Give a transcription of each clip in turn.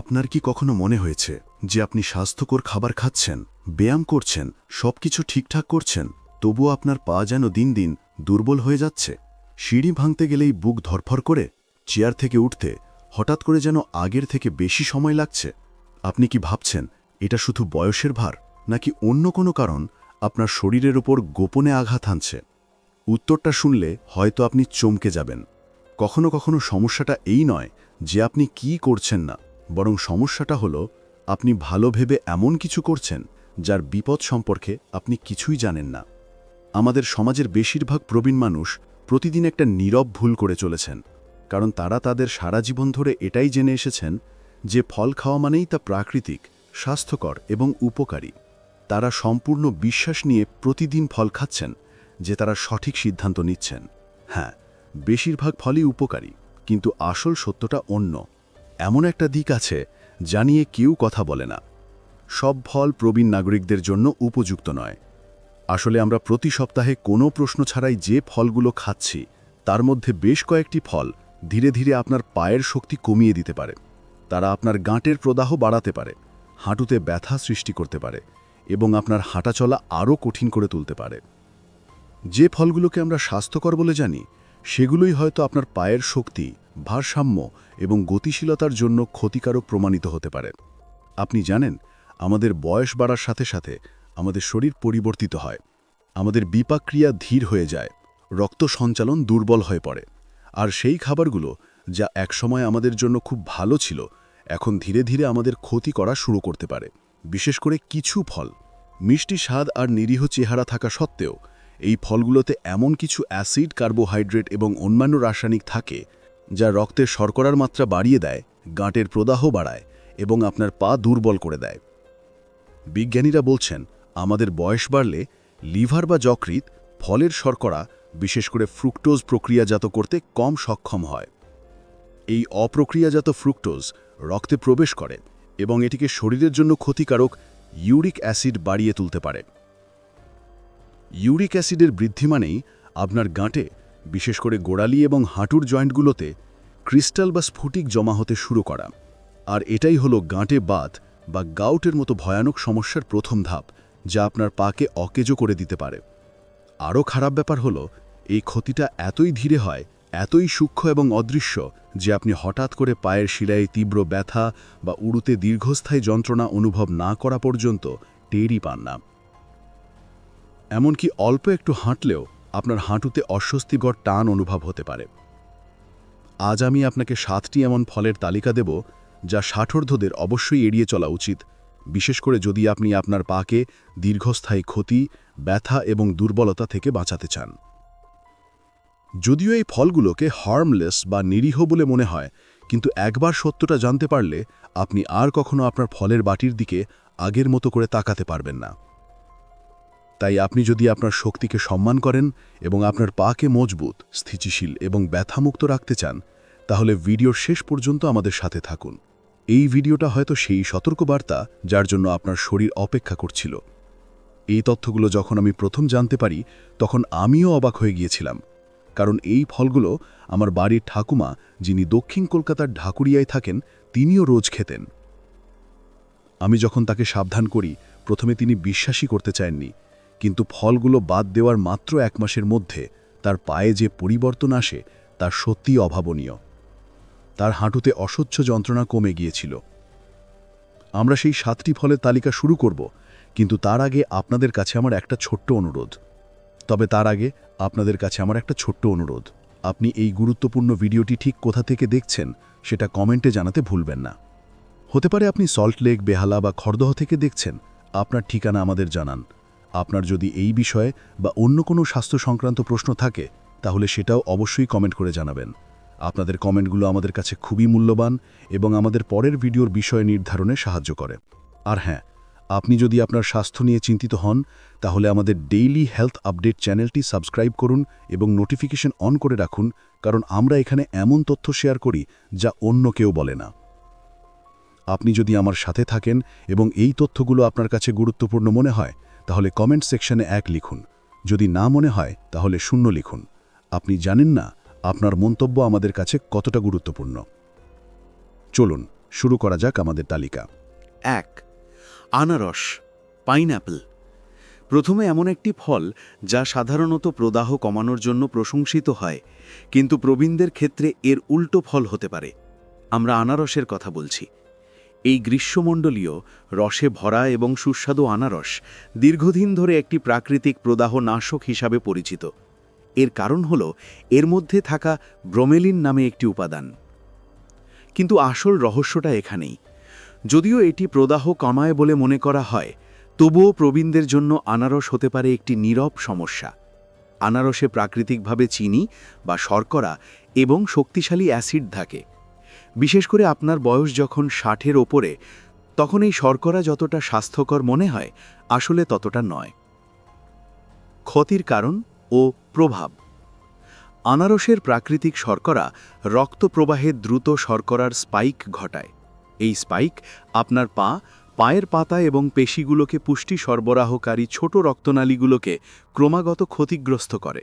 আপনার কি কখনো মনে হয়েছে যে আপনি স্বাস্থ্যকর খাবার খাচ্ছেন, ব্যায়াম করছেন, সবকিছু ঠিকঠাক করছেন তবুও আপনার পা যেন দিন দিন দুর্বল হয়ে যাচ্ছে? সিঁড়ি ভাঙতে গেলেই বুক ধরফর করে, চেয়ার থেকে উঠতে, হঠাৎ করে যেন আগের থেকে বেশি সময় লাগছে। আপনি কি ভাবছেন, এটা শুধু বয়সের ভার, নাকি অন্য কোনো কারণ আপনার শরীরের ওপর গোপনে আঘাত হানছে উত্তরটা শুনলে হয়তো আপনি চমকে যাবেন। কখনো কখনো সমস্যাটা এই নয় যে আপনি কি করছেন না। বরং সমস্যাটা হলো, আপনি ভালো ভেবে এমন কিছু করছেন, যার বিপদ সম্পর্কে আপনি কিছুই জানেন না। আমাদের সমাজের বেশিরভাগ প্রবীণ মানুষ প্রতিদিন একটা নীরব ভুল করে চলেছেন, কারণ তারা তাদের সারা জীবন ধরে এটাই জেনে এসেছেন যে ফল খাওয়া মানেই তা প্রাকৃতিক, স্বাস্থ্যকর এবং উপকারী। তারা সম্পূর্ণ বিশ্বাস নিয়ে প্রতিদিন ফল খাচ্ছেন, যে তারা সঠিক সিদ্ধান্ত নিচ্ছেন। হ্যাঁ বেশিরভাগ ফলই উপকারী, কিন্তু আসল সত্যটা অন্য। এমন একটা দিক আছে যা নিয়ে কেউ কথা বলে না। সব ফল প্রবীণ নাগরিকদের জন্য উপযুক্ত নয়। আসলে আমরা প্রতি সপ্তাহে কোনো প্রশ্ন ছাড়াই যে ফলগুলো খাচ্ছি, তার মধ্যে বেশ কয়েকটি ফল ধীরে ধীরে আপনার পায়ের শক্তি কমিয়ে দিতে পারে। তারা আপনার গাঁটের প্রদাহ বাড়াতে পারে, হাঁটুতে ব্যথা সৃষ্টি করতে পারে এবং আপনার হাঁটাচলা আরও কঠিন করে তুলতে পারে। যে ফলগুলোকে আমরা স্বাস্থ্যকর বলে জানি, সেগুলোই হয়তো আপনার পায়ের শক্তি ভারসাম্য এবং গতিশীলতার জন্য ক্ষতিকারক প্রমাণিত হতে পারে। আপনি জানেন, আমাদের বয়স বাড়ার সাথে সাথে আমাদের শরীর পরিবর্তিত হয়, আমাদের বিপাক্রিয়া ধীর হয়ে যায়, রক্ত সঞ্চালন দুর্বল হয়ে পড়ে। আর সেই খাবারগুলো যা একসময় আমাদের জন্য খুব ভালো ছিল, এখন ধীরে ধীরে আমাদের ক্ষতি করা শুরু করতে পারে, বিশেষ করে কিছু ফল। মিষ্টি স্বাদ আর নিরীহ চেহারা থাকা সত্ত্বেও, এই ফলগুলোতে এমন কিছু অ্যাসিড, কার্বোহাইড্রেট এবং অন্যান্য রাসায়নিক থাকে যা রক্তের শর্করার মাত্রা বাড়িয়ে দেয়, গাঁটের প্রদাহ বাড়ায় এবং আপনার পা দুর্বল করে দেয়। বিজ্ঞানীরা বলছেন, আমাদের বয়স বাড়লে লিভার বা যকৃৎ, ফলের শর্করা, বিশেষ করে ফ্রুক্টোজ প্রক্রিয়াজাত করতে কম সক্ষম হয়। এই অপ্রক্রিয়াজাত ফ্রুক্টোজ রক্তে প্রবেশ করে এবং এটিকে শরীরের জন্য ক্ষতিকারক ইউরিক অ্যাসিড বাড়িয়ে তুলতে পারে। ইউরিক অ্যাসিডের বৃদ্ধি মানেই আপনার গাঁটে বিশেষ করে গোড়ালি এবং হাঁটুর জয়েন্টগুলোতে ক্রিস্টাল বা স্ফটিক জমা হতে শুরু করা। আর এটাই হলো গাঁটে বাত বা গাউটের মতো ভয়ানক সমস্যার প্রথম ধাপ, যা আপনার পাকে অকেজো করে দিতে পারে। আরও খারাপ ব্যাপার হলো, এই ক্ষতিটা এতই ধীরে হয়, এতই সূক্ষ্ম এবং অদৃশ্য, যে আপনি হঠাৎ করে পায়ের শিরায় তীব্র ব্যথা বা উড়ুতে দীর্ঘস্থায়ী যন্ত্রণা অনুভব না করা পর্যন্ত টেরই পান না। এমনকি অল্প একটু হাঁটলেও আপনার হাঁটুতে অস্বস্তিকর টান অনুভব হতে পারে। আজ আমি আপনাকে সাতটি এমন ফলের তালিকা দেব যা ষাঠর্ধদের অবশ্যই এড়িয়ে চলা উচিত, বিশেষ করে যদি আপনি আপনার পাকে দীর্ঘস্থায়ী ক্ষতি, ব্যথা এবং দুর্বলতা থেকে বাঁচাতে চান। যদিও এই ফলগুলোকে হার্মলেস বা নিরীহ বলে মনে হয়, কিন্তু একবার সত্যটা জানতে পারলে আপনি আর কখনো আপনার ফলের বাটির দিকে আগের মতো করে তাকাতে পারবেন না। তাই আপনি যদি আপনার শক্তিকে সম্মান করেন এবং আপনার পাকে মজবুত, স্থিতিশীল এবং ব্যথামুক্ত রাখতে চান, তাহলে ভিডিওর শেষ পর্যন্ত আমাদের সাথে থাকুন। এই ভিডিওটা হয়তো সেই সতর্কবার্তা যার জন্য আপনার শরীর অপেক্ষা করছিল। এই তথ্যগুলো যখন আমি প্রথম জানতে পারি, তখন আমিও অবাক হয়ে গিয়েছিলাম। কারণ এই ফলগুলো আমার বাড়ির ঠাকুমা, যিনি দক্ষিণ কলকাতার ঢাকুরিয়ায় থাকেন, তিনিও রোজ খেতেন। আমি যখন তাকে সাবধান করি, প্রথমে তিনি বিশ্বাসই করতে চাননি। কিন্তু ফলগুলো বাদ দেওয়ার মাত্র এক মাসের মধ্যে তার পায়ে যে পরিবর্তন আসে, তা সত্যিই অভাবনীয়। তার হাঁটুতে অসহ্য যন্ত্রণা কমে গিয়েছিল। আমরা সেই সাতটি ফলের তালিকা শুরু করব, কিন্তু তার আগে আপনাদের কাছে আমার একটা ছোট্ট অনুরোধ। তবে তার আগে আপনাদের কাছে আমার একটা ছোট্ট অনুরোধ। আপনি এই গুরুত্বপূর্ণ ভিডিওটি ঠিক কোথা থেকে দেখছেন, সেটা কমেন্টে জানাতে ভুলবেন না। হতে পারে আপনি সল্ট লেক, বেহালা বা খড়দহ থেকে দেখছেন। আপনার ঠিকানা আমাদের জানান। আপনার যদি এই বিষয়ে বা অন্য কোনো স্বাস্থ্য সংক্রান্ত প্রশ্ন থাকে, তাহলে সেটাও অবশ্যই কমেন্ট করে জানাবেন। আপনাদের কমেন্টগুলো আমাদের কাছে খুবই মূল্যবান এবং আমাদের পরের ভিডিওর বিষয় নির্ধারণে সাহায্য করে। আর হ্যাঁ আপনি যদি আপনার স্বাস্থ্য নিয়ে চিন্তিত হন, তাহলে আমাদের ডেইলি হেলথ আপডেট চ্যানেলটি সাবস্ক্রাইব করুন এবং নোটিফিকেশন অন করে রাখুন, কারণ আমরা এখানে এমন তথ্য শেয়ার করি যা অন্য কেউ বলে না। আপনি যদি আমার সাথে থাকেন এবং এই তথ্যগুলো আপনার কাছে গুরুত্বপূর্ণ মনে হয় তাহলে কমেন্ট সেকশনে এক লিখুন। যদি না মনে হয়, তাহলে শূন্য লিখুন। আপনি জানেন না, আপনার মন্তব্য আমাদের কাছে কতটা গুরুত্বপূর্ণ। চলুন, শুরু করা যাক আমাদের তালিকা। এক, আনারস পাইনঅ্যাপল প্রথমে এমন একটি ফল যা সাধারণত প্রদাহ কমানোর জন্য প্রশংসিত হয়, কিন্তু প্রবীণদের ক্ষেত্রে এর উল্টো ফল হতে পারে। আমরা আনারসের কথা বলছি। এই গ্রীষ্মমণ্ডলীয় রসে ভরা এবং সুস্বাদু আনারস দীর্ঘদিন ধরে একটি প্রাকৃতিক প্রদাহ নাশক হিসাবে পরিচিত। এর কারণ হল, এর মধ্যে থাকা ব্রোমেলিন নামে একটি উপাদান। কিন্তু আসল রহস্যটা এখানেই। যদিও এটি প্রদাহ কমায় বলে মনে করা হয়, তবুও প্রবীণদের জন্য আনারস হতে পারে একটি নীরব সমস্যা। আনারসে প্রাকৃতিকভাবে চিনি বা শর্করা এবং শক্তিশালী অ্যাসিড থাকে। বিশেষ করে আপনার বয়স যখন ষাটের ওপরে, তখন এই শর্করা যতটা স্বাস্থ্যকর মনে হয়, আসলে ততটা নয়। ক্ষতির কারণ ও প্রভাব। আনারসের প্রাকৃতিক শর্করা রক্ত প্রবাহে দ্রুত শর্করার স্পাইক ঘটায়। এই স্পাইক আপনার পা, পায়ের পাতা এবং পেশিগুলোকে পুষ্টি সরবরাহকারী ছোট রক্তনালীগুলোকে ক্রমাগত ক্ষতিগ্রস্ত করে।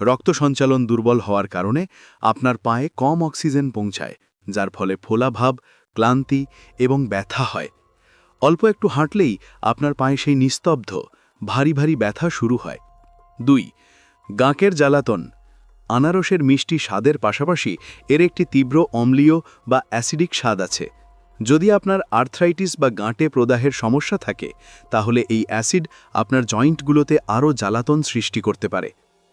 রক্ত সঞ্চালন দুর্বল হওয়ার কারণে আপনার পায়ে কম অক্সিজেন পৌঁছায়। যার ফলে ফোলাভাব ক্লান্তি এবং ব্যথা হয়। অল্প একটু হাঁটলেই আপনার পায়ে সেই নিস্তব্ধ, ভারী ভারী ব্যথা শুরু হয়। দুই, গাঁকের জ্বালাতন। আনারসের মিষ্টি স্বাদের পাশাপাশি এর একটি তীব্র অম্লীয় বা অ্যাসিডিক স্বাদ আছে। যদি আপনার আর্থ্রাইটিস বা গাঁটে প্রদাহের সমস্যা থাকে, তাহলে এই অ্যাসিড আপনার জয়েন্টগুলোতে আরও জ্বালাতন সৃষ্টি করতে পারে।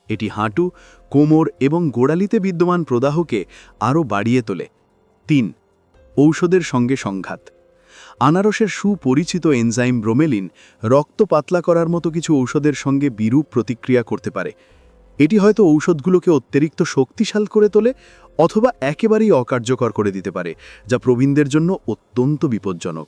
এটি হাঁটু, কোমর এবং গোড়ালিতে বিদ্যমান প্রদাহকে আরও বাড়িয়ে তোলে। তিন, ঔষধের সঙ্গে সংঘাত। আনারসের সুপরিচিত এনজাইম ব্রোমেলিন রক্ত পাতলা করার মতো কিছু ঔষধের সঙ্গে বিরূপ প্রতিক্রিয়া করতে পারে। এটি হয়তো ঔষধগুলোকে অতিরিক্ত শক্তিশাল করে তোলে অথবা একেবারেই অকার্যকর করে দিতে পারে, যা প্রবীণদের জন্য অত্যন্ত বিপজ্জনক।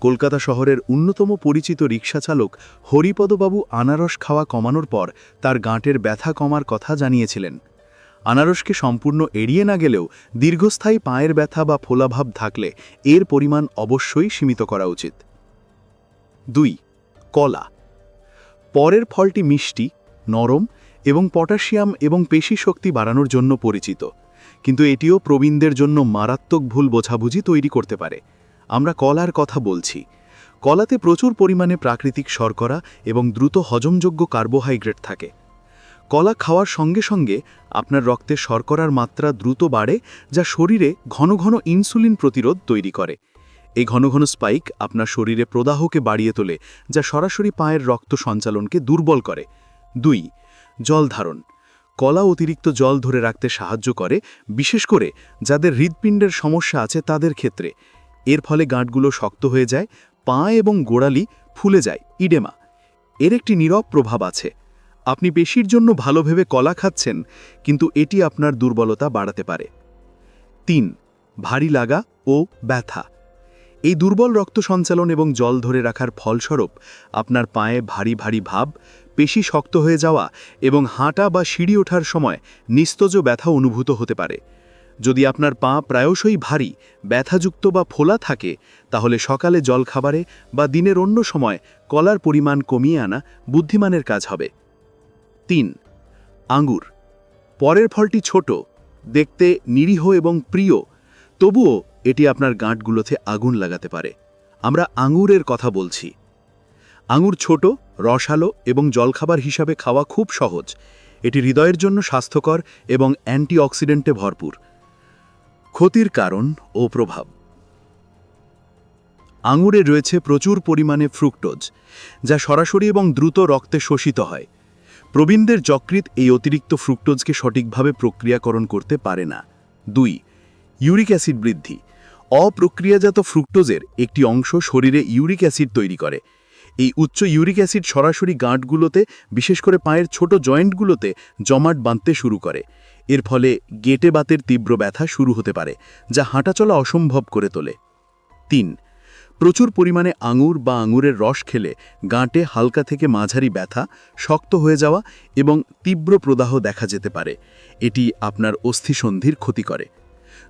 কলকাতা শহরের অন্যতম পরিচিত রিক্সা চালক হরিপদবাবু আনারস খাওয়া কমানোর পর তার গাঁটের ব্যথা কমার কথা জানিয়েছিলেন। আনারসকে সম্পূর্ণ এড়িয়ে না গেলেও দীর্ঘস্থায়ী পায়ের ব্যথা বা ফোলাভাব থাকলে এর পরিমাণ অবশ্যই সীমিত করা উচিত। দুই, কলা। পরের ফলটি মিষ্টি, নরম এবং পটাশিয়াম এবং পেশি শক্তি বাড়ানোর জন্য পরিচিত, কিন্তু এটিও প্রবীণদের জন্য মারাত্মক ভুল বোঝাবুঝি তৈরি করতে পারে। আমরা কলার কথা বলছি। কলাতে প্রচুর পরিমাণে প্রাকৃতিক শর্করা এবং দ্রুত হজমযোগ্য কার্বোহাইড্রেট থাকে। কলা খাওয়ার সঙ্গে সঙ্গে আপনার রক্তে শর্করার মাত্রা দ্রুত বাড়ে, যা শরীরে ঘন ঘন ইনসুলিন প্রতিরোধ তৈরি করে। এই ঘন ঘন স্পাইক আপনার শরীরে প্রদাহকে বাড়িয়ে তোলে, যা সরাসরি পায়ের রক্ত সঞ্চালনকে দুর্বল করে। দুই, জল ধারণ। কলা অতিরিক্ত জল ধরে রাখতে সাহায্য করে, বিশেষ করে যাদের হৃদপিণ্ডের সমস্যা আছে তাদের ক্ষেত্রে। এর ফলে গাঁটগুলো শক্ত হয়ে যায়, পা এবং গোড়ালি ফুলে যায়, ইডেমা। এর একটি নীরব প্রভাব আছে। আপনি পেশির জন্য ভালো ভেবে কলা খাচ্ছেন, কিন্তু এটি আপনার দুর্বলতা বাড়াতে পারে। তিন, ভারী লাগা ও ব্যথা। এই দুর্বল রক্ত সঞ্চালন এবং জল ধরে রাখার ফলস্বরূপ আপনার পায়ে ভারী ভারী ভাব, পেশি শক্ত হয়ে যাওয়া এবং হাঁটা বা সিঁড়ি ওঠার সময় নিস্তজ ব্যথা অনুভূত হতে পারে। যদি আপনার পা প্রায়শই ভারী, ব্যথাযুক্ত বা ফোলা থাকে, তাহলে সকালে জলখাবারে বা দিনের অন্য সময় কলার পরিমাণ কমিয়ে আনা বুদ্ধিমানের কাজ হবে। তিন। আঙ্গুর। পরের ফলটি ছোট, দেখতে নিরীহ এবং প্রিয়, তবুও এটি আপনার গাঁটগুলোতে আগুন লাগাতে পারে। আমরা আঙুরের কথা বলছি। আঙুর ছোট, রসালো এবং জলখাবার হিসাবে খাওয়া খুব সহজ। এটি হৃদয়ের জন্য স্বাস্থ্যকর এবং অ্যান্টিঅক্সিডেন্টে ভরপুর। ক্ষতির কারণ ও প্রভাব। আঙুরে রয়েছে প্রচুর পরিমাণে ফ্রুক্টোজ, যা সরাসরি এবং দ্রুত রক্তে শোষিত হয়। প্রবীণদের যকৃৎ এই অতিরিক্ত ফ্রুক্টোজকে সঠিকভাবে প্রক্রিয়াকরণ করতে পারে না। দুই, ইউরিক অ্যাসিড বৃদ্ধি। অপ্রক্রিয়াজাত ফ্রুক্টোজের একটি অংশ শরীরে ইউরিক অ্যাসিড তৈরি করে। এই উচ্চ ইউরিক অ্যাসিড সরাসরি গাঁটগুলোতে, বিশেষ করে পায়ের ছোট জয়েন্টগুলোতে জমাট বাঁধতে শুরু করে। এর ফলে গেটে বাতের তীব্র ব্যথা শুরু হতে পারে, যা হাঁটাচলা অসম্ভব করে তোলে। তিন প্রচুর পরিমাণে আঙুর বা আঙুরের রস খেলে গাঁটে হালকা থেকে মাঝারি ব্যথা, শক্ত হয়ে যাওয়া এবং তীব্র প্রদাহ দেখা যেতে পারে। এটি আপনার অস্থিসন্ধির ক্ষতি করে।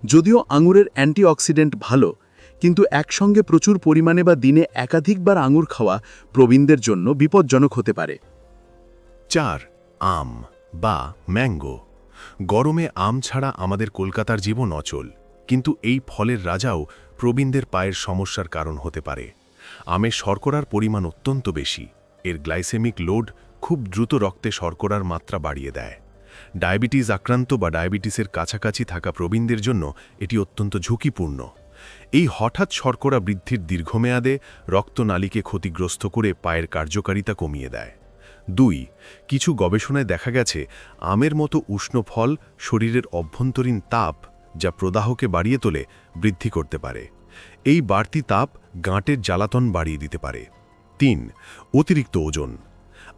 যদিও আঙুরের অ্যান্টিঅক্সিডেন্ট ভালো, কিন্তু একসঙ্গে প্রচুর পরিমাণে বা দিনে একাধিকবার আঙুর খাওয়া প্রবীণদের জন্য বিপজ্জনক হতে পারে। চার, আম বা ম্যাঙ্গো। গরমে আম ছাড়া আমাদের কলকাতার জীবন অচল, কিন্তু এই ফলের রাজাও প্রবীণদের পায়ের সমস্যার কারণ হতে পারে। আমে শর্করার পরিমাণ অত্যন্ত বেশি। এর গ্লাইসেমিক লোড খুব দ্রুত রক্তে শর্করার মাত্রা বাড়িয়ে দেয়। ডায়াবেটিস আক্রান্ত বা ডায়াবেটিসের কাছাকাছি থাকা প্রবীণদের জন্য এটি অত্যন্ত ঝুঁকিপূর্ণ। এই হঠাৎ শর্করা বৃদ্ধির দীর্ঘমেয়াদে রক্তনালীকে ক্ষতিগ্রস্ত করে পায়ের কার্যকারিতা কমিয়ে দেয়। দুই, কিছু গবেষণায় দেখা গেছে, আমের মতো উষ্ণ ফল শরীরের অভ্যন্তরীণ তাপ যা প্রদাহকে বাড়িয়ে তোলে, বৃদ্ধি করতে পারে। এই বাড়তি তাপ গাঁটের জ্বালাতন বাড়িয়ে দিতে পারে। তিন, অতিরিক্ত ওজন।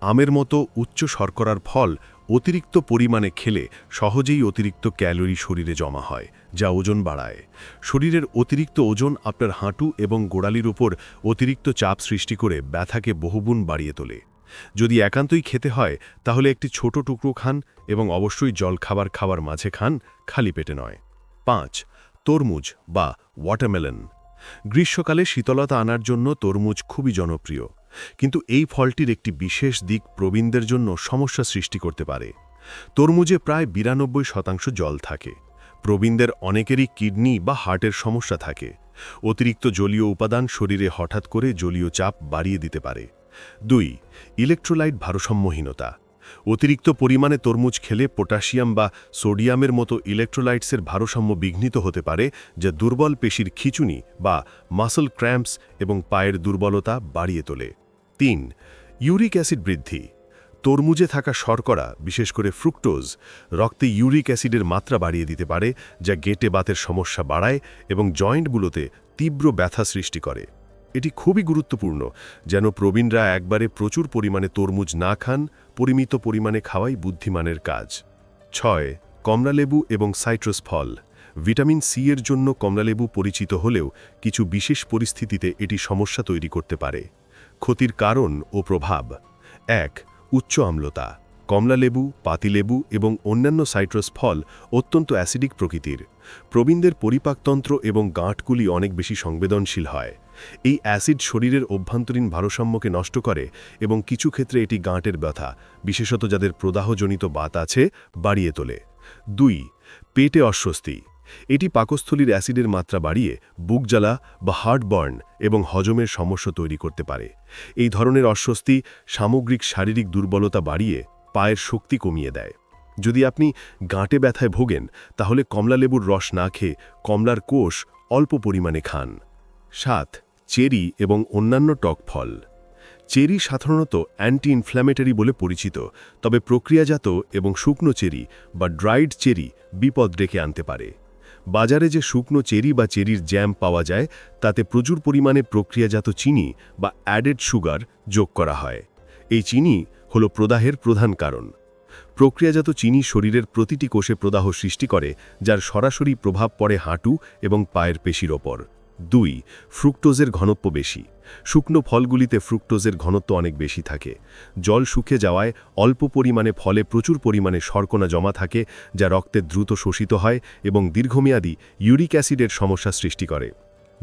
আমের মতো উচ্চ শর্করার ফল অতিরিক্ত পরিমাণে খেলে সহজেই অতিরিক্ত ক্যালোরি শরীরে জমা হয়, যা ওজন বাড়ায়। শরীরের অতিরিক্ত ওজন আপনার হাঁটু এবং গোড়ালির উপর অতিরিক্ত চাপ সৃষ্টি করে ব্যথাকে বহুগুণ বাড়িয়ে তোলে। যদি একান্তই খেতে হয়, তাহলে একটি ছোট টুকরো খান এবং অবশ্যই জল খাবার খাবার মাঝে খান, খালি পেটে নয়। পাঁচ, তরমুজ বা ওয়াটারমেলন গ্রীষ্মকালে শীতলতা আনার জন্য তরমুজ খুবই জনপ্রিয়। কিন্তু এই ফলটির একটি বিশেষ দিক প্রবীণদের জন্য সমস্যা সৃষ্টি করতে পারে। তরমুজে প্রায় বিরানব্বই শতাংশ জল থাকে। প্রবীণদের অনেকেরই কিডনি বা হার্টের সমস্যা থাকে। অতিরিক্ত জলীয় উপাদান শরীরে হঠাৎ করে জলীয় চাপ বাড়িয়ে দিতে পারে। দুই, ইলেকট্রোলাইট ভারসাম্যহীনতা। অতিরিক্ত পরিমাণে তরমুজ খেলে পটাশিয়াম বা সোডিয়ামের মতো ইলেকট্রোলাইটসের ভারসাম্য বিঘ্নিত হতে পারে, যা দুর্বল পেশির খিচুনি বা মাসল ক্র্যাম্পস এবং পায়ের দুর্বলতা বাড়িয়ে তোলে। তিন, ইউরিক অ্যাসিড বৃদ্ধি। তরমুজে থাকা শর্করা, বিশেষ করে ফ্রুক্টোজ, রক্তে ইউরিক অ্যাসিডের মাত্রা বাড়িয়ে দিতে পারে, যা গেটে বাতের সমস্যা বাড়ায় এবং জয়েন্টগুলোতে তীব্র ব্যথা সৃষ্টি করে। এটি খুবই গুরুত্বপূর্ণ, যেন প্রবীণরা একবারে প্রচুর পরিমাণে তরমুজ না খান, পরিমিত পরিমাণে খাওয়াই বুদ্ধিমানের কাজ। ছয়, কমলালেবু এবং সাইট্রাস ফল। ভিটামিন সি এর জন্য কমলালেবু পরিচিত হলেও কিছু বিশেষ পরিস্থিতিতে এটি সমস্যা তৈরি করতে পারে। ক্ষতির কারণ ও প্রভাব। এক, উচ্চ আম্লতা। কমলালেবু, পাতিলেবু এবং অন্যান্য সাইট্রাস ফল অত্যন্ত অ্যাসিডিক প্রকৃতির। প্রবীণদের পরিপাকতন্ত্র এবং গাঁটগুলি অনেক বেশি সংবেদনশীল হয়। এই অ্যাসিড শরীরের অভ্যন্তরীণ ভারসাম্যকে নষ্ট করে এবং কিছু ক্ষেত্রে এটি গাঁটের ব্যথা, বিশেষত যাদের প্রদাহজনিত বাত আছে, বাড়িয়ে তোলে। দুই, পেটে অস্বস্তি। এটি পাকস্থলীর অ্যাসিডের মাত্রা বাড়িয়ে বুক জ্বালা বা হার্টবার্ন এবং হজমের সমস্যা তৈরি করতে পারে। এই ধরনের অস্বস্তি সামগ্রিক শারীরিক দুর্বলতা বাড়িয়ে পায়ের শক্তি কমিয়ে দেয়। যদি আপনি গাঁটে ব্যথায় ভোগেন, তাহলে কমলালেবুর রস না খেয়ে কমলার কোষ অল্প পরিমাণে খান। সাত চেরি এবং অন্যান্য টক ফল। চেরি সাধারণত অ্যান্টি ইনফ্ল্যামেটরি বলে পরিচিত, তবে প্রক্রিয়াজাত এবং শুকনো চেরি বা ড্রাইড চেরি বিপদ ডেকে আনতে পারে। বাজারে যে শুকনো চেরি বা চেরির জ্যাম পাওয়া যায়, তাতে প্রচুর পরিমাণে প্রক্রিয়াজাত চিনি বা অ্যাডেড সুগার যোগ করা হয়। এই চিনি হল প্রদাহের প্রধান কারণ। প্রক্রিয়াজাত চিনি শরীরের প্রতিটি কোষে প্রদাহ সৃষ্টি করে, যার সরাসরি প্রভাব পড়ে হাঁটু এবং পায়ের পেশির ওপর। দুই, ফ্রুক্টোজের ঘনত্ব বেশি। শুকনো ফলগুলিতে ফ্রুক্টোজের ঘনত্ব অনেক বেশি থাকে। জল শুকে যাওয়ায় অল্প পরিমাণে ফলে প্রচুর পরিমাণে শর্করা জমা থাকে, যা রক্তে দ্রুত শোষিত হয় এবং দীর্ঘমেয়াদী ইউরিক অ্যাসিডের সমস্যা সৃষ্টি করে।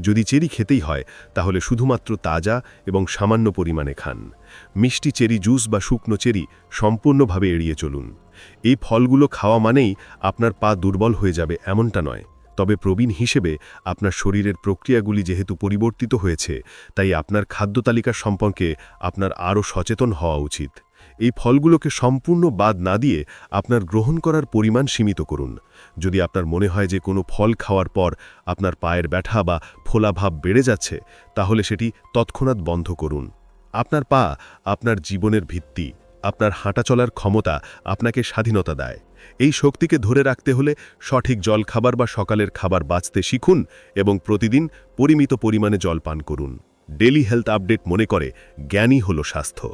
যদি চেরি খেতেই হয়, তাহলে শুধুমাত্র তাজা এবং সামান্য পরিমাণে খান। মিষ্টি চেরি জুস বা শুকনো চেরি সম্পূর্ণভাবে এড়িয়ে চলুন। এই ফলগুলো খাওয়া মানেই আপনার পা দুর্বল হয়ে যাবে, এমনটা নয়। তবে প্রবীণ হিসেবে আপনার শরীরের প্রক্রিয়াগুলি যেহেতু পরিবর্তিত হয়েছে, তাই আপনার খাদ্য তালিকা সম্পর্কে আপনার আরও সচেতন হওয়া উচিত। এই ফলগুলোকে সম্পূর্ণ বাদ না দিয়ে আপনার গ্রহণ করার পরিমাণ সীমিত করুন। যদি আপনার মনে হয় যে কোনো ফল খাওয়ার পর আপনার পায়ের ব্যথা বা ফোলাভাব বেড়ে যাচ্ছে, তাহলে সেটি তৎক্ষণাৎ বন্ধ করুন। আপনার পা আপনার জীবনের ভিত্তি। আপনার হাঁটা চলার ক্ষমতা আপনাকে স্বাধীনতা দেয়। এই শক্তিকে ধরে রাখতে হলে সঠিক জল খাবার বা সকালের খাবার বাঁচতে শিখুন এবং প্রতিদিন পরিমিত পরিমাণে জল পান করুন। ডেলি হেলথ আপডেট মনে করে জ্ঞানই হল স্বাস্থ্য।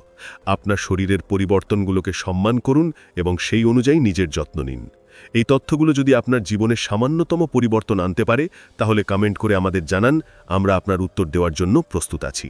আপনার শরীরের পরিবর্তনগুলোকে সম্মান করুন এবং সেই অনুযায়ী নিজের যত্ন নিন। এই তথ্যগুলো যদি আপনার জীবনে সামান্যতম পরিবর্তন আনতে পারে, তাহলে কমেন্ট করে আমাদের জানান, আমরা আপনার উত্তর দেওয়ার জন্য প্রস্তুত আছি।